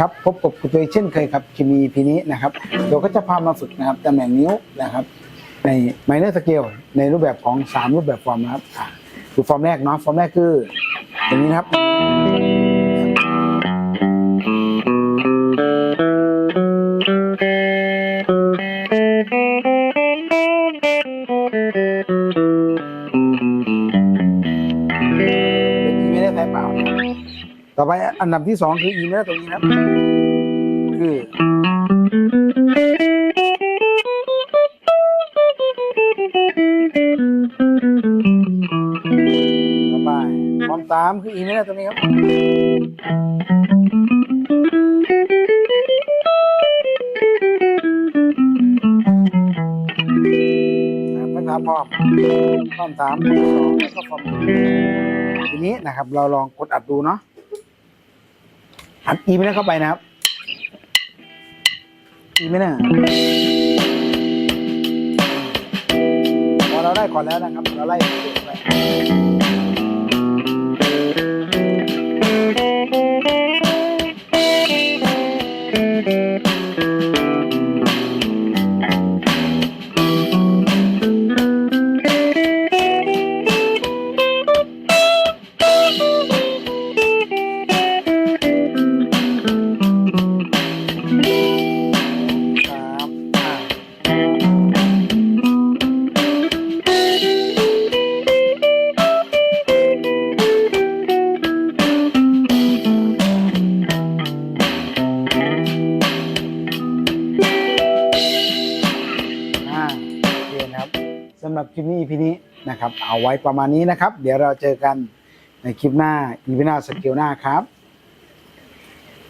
ครับพบกับคุณตัวเองเช่นเคยครับเคมีพีนี้นะครับเราก็จะพามาฝึกนะครับตำแหน่งนิ้วนะครับใน minor scale ในรูปแบบของ 3 รูปแบบฟอร์มนะครับอะดูฟอร์มแรกเนาะฟอร์มแรกคืออย่างนี้นะครับ เป็นอีเมลได้สายเปล่า ต่อไปอันดับที่สองคืออีเมลตรงนี้นะคือต่อไปความตามคืออีเมลตรงนี้ครับนะครับพร้อมพร้อมสามสองแล้วก็พร้อมทีนี้นะครับ เราลองกดอัดดูเนาะ อัดอีไม่ได้เข้าไปนะครับ อีไม่ได้พอเราได้ก่อนแล้วนะครับ เราไล่ไป สำหรับคลิปนี้พีนี้นะครับ เอาไว้ประมาณนี้นะครับ เดี๋ยวเราเจอกันในคลิปหน้าอีพีหน้าสเกลหน้าครับ